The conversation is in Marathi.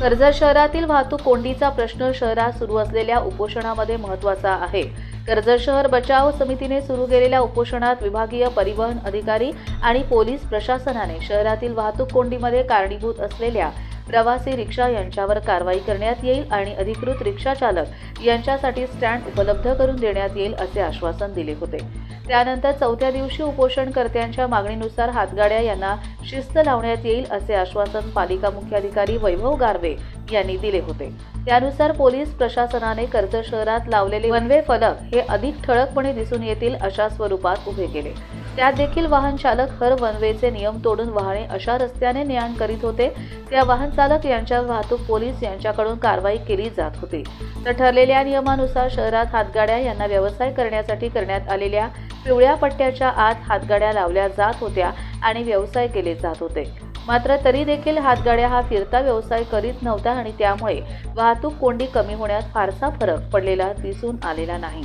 कर्जत शहरातील वाहतूक कोंडीचा प्रश्न शहरात सुरू असलेल्या उपोषणामध्ये महत्त्वाचा आहे. कर्जत शहर बचाव समितीने सुरू केलेल्या उपोषणात विभागीय परिवहन अधिकारी आणि पोलीस प्रशासनाने शहरातील वाहतूक कोंडीमध्ये कारणीभूत असलेल्या प्रवासी रिक्षा यांच्यावर कारवाई करण्यात येईल आणि अधिकृत रिक्षा चालक यांच्यासाठी स्टँड उपलब्ध करून देण्यात येईल असे आश्वासन दिले होते. त्यानंतर चौथ्या दिवशी उपोषणकर्त्यांच्या मागणीनुसार हातगाड्या यांना शिस्त लावण्यात येईल असे आश्वासन पालिका मुख्याधिकारी वैभव गारवे यांनी दिले होते. त्यानुसार पोलीस प्रशासनाने कर्जत शहरात लावलेले वनवे फलक हे अधिक ठळकपणे दिसून येतील अशा स्वरूपात उभे केले. त्यात देखील वाहन चालक हर वनवेचे नियम तोडून वाहने अशा रस्त्याने न्यान करीत होते. त्या वाहन चालक यांच्या वाहतूक पोलीस यांच्याकडून कारवाई केली जात होती. तर ठरलेल्या नियमानुसार शहरात हातगाड्या यांना व्यवसाय करण्यासाठी करण्यात आलेल्या पिवळ्या पट्ट्याच्या आत हातगाड्या लावल्या जात होत्या आणि व्यवसाय केले जात होते. मात्र तरी देखील हातगाड्या हा फिरता व्यवसाय करीत नव्हता आणि त्यामुळे वाहतूक कोंडी कमी होण्यात फारसा फरक पडलेला दिसून आलेला नाही.